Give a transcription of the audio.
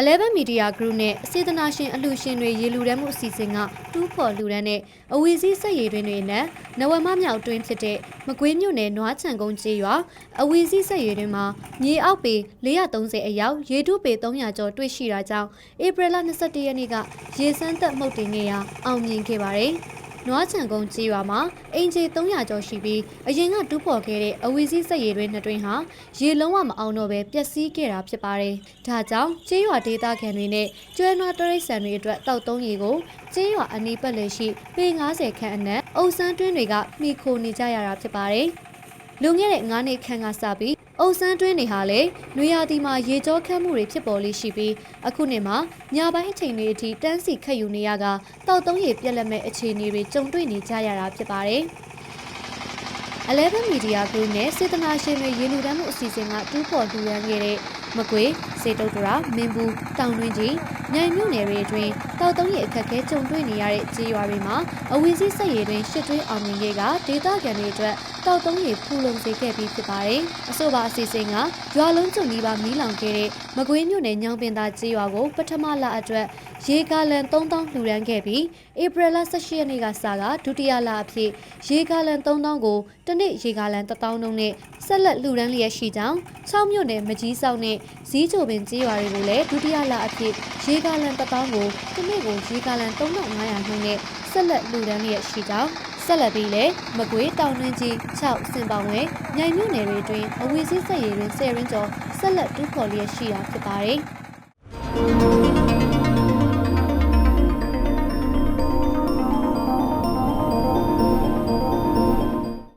11 Media Group နဲ့စေတနာရှင်အလှူရှင်တွေရေလူတန်းမှုအစီအစဉ်ကတူးဖော်လူတန်းနဲ့အဝီစည်းစက်ရည်တွင်တွေနဲ့နဝမမြောက်တွင်းဖြစ်တဲ့မကွေးမြို့နယ်နွားချံကုန်းကျေးရွာအဝီစည်းစက်ရည်တွင်မှာမြေအောက်ပေ430အရောက်ရေတုပေ300ကျော်တွေ့ရှိတာကြောင့်ဧပြီလ22ရက်နေ့ကရေစမ်းသက်မှုတ်တင်ခဲ့ရာအောင်မြင်ခဲ့ပါတယ်။ နွားချံကုန်းကြေးရွာမှာအင်ဂျီ300ကျော်ရှိပြီးအရင်ကတူးဖော်ခဲ့တဲ့အဝီစည်းစက်ရည်တွေနှစ်တွင်းဟာရေလုံးဝမအောင်တော့ပဲပျက်စီးခဲ့တာဖြစ်ပါတယ်။ဒါကြောင့်ကြေးရွာဒေသခံတွေနဲ့ကျွဲနွားတရိတ်ဆန်တွေအတွက်တောက်သုံးရေကိုကြေးရွာအနီးပတ်လည်ရှိပေ90ခန့်အနက်အုပ်စမ်းတွင်းတွေကမှီခိုနေကြရတာဖြစ်ပါတယ်။လွန်ခဲ့တဲ့9နှစ်ခန့်ကစပြီး အုပ်စမ်းတွင်းတွေဟာလည်းနွေရာသီမှာရေကြောခတ်မှုတွေဖြစ်ပေါ်လေးရှိပြီးအခုနှစ်မှာညပိုင်းအချိန်တွေအထိတန်းစီခတ်ယူနေရကတောက်သုံးရေပြက်လက်မဲ့အခြေအနေတွေကြုံတွေ့နေကြရတာဖြစ်ပါတယ်။11 Media Group နဲ့စေတနာရှင်တွေရေလူတန်းမှုအစီအစဉ်ကတူးဖော်လူရန်ခဲ့တဲ့မကွေစေတုတ်တရာမင်းဘူးတောင်တွင်းကြီးမြိုင်မြို့နယ်တွေအတွင်းတောက်သုံးရအခက်အခဲကြုံတွေ့နေရတဲ့ကြေးရွာတွေမှာအဝီစီးဆက်ရည်တွင်ရှစ်တွင်းအောင်မြင်ရေးကဒေသခံတွေအတွက် တောက်သုံးရဖူလုံစေခဲ့ပြီးဖြစ်ပါတယ်။အဆိုပါအစီအစဉ်ကရွာလုံးကျွနီးပါမီးလောင်ခဲ့တဲ့မကွေးမြို့နယ်ညောင်ပင်သာကြေးရွာကိုပထမလအတွက်ရေကာလန်3000လှူဒန်းခဲ့ပြီးဧပြီလ18ရက်နေ့ကစကဒုတိယလအဖြစ်ရေကာလန်3000ကိုတစ်နေ့ရေကာလန်1000နှုန်းနဲ့ဆက်လက်လှူဒန်းလျက်ရှိကြောင်း6မြို့နယ်မကြီးစောက်နဲ့ဇီးချိုပင်ကြေးရွာတွေကိုလည်းဒုတိယလအဖြစ်ရေကာလန်1000ကိုတစ်နေ့ကိုရေကာလန်3500နှုန်းနဲ့ဆက်လက်လှူဒန်းလျက်ရှိကြောင်းဆက်လက်ပြီးလည်းမကွေးတောင်တွင်းကြီး6စင်ပောင်ဝဲမြိုင်မြို့နယ်တွေအတွင်းအဝီစည်းဆက်ရည်တွင်10ရင်းကျော်ဆက်လက်တူးဖော်လျက်ရှိတာဖြစ်ပါတယ်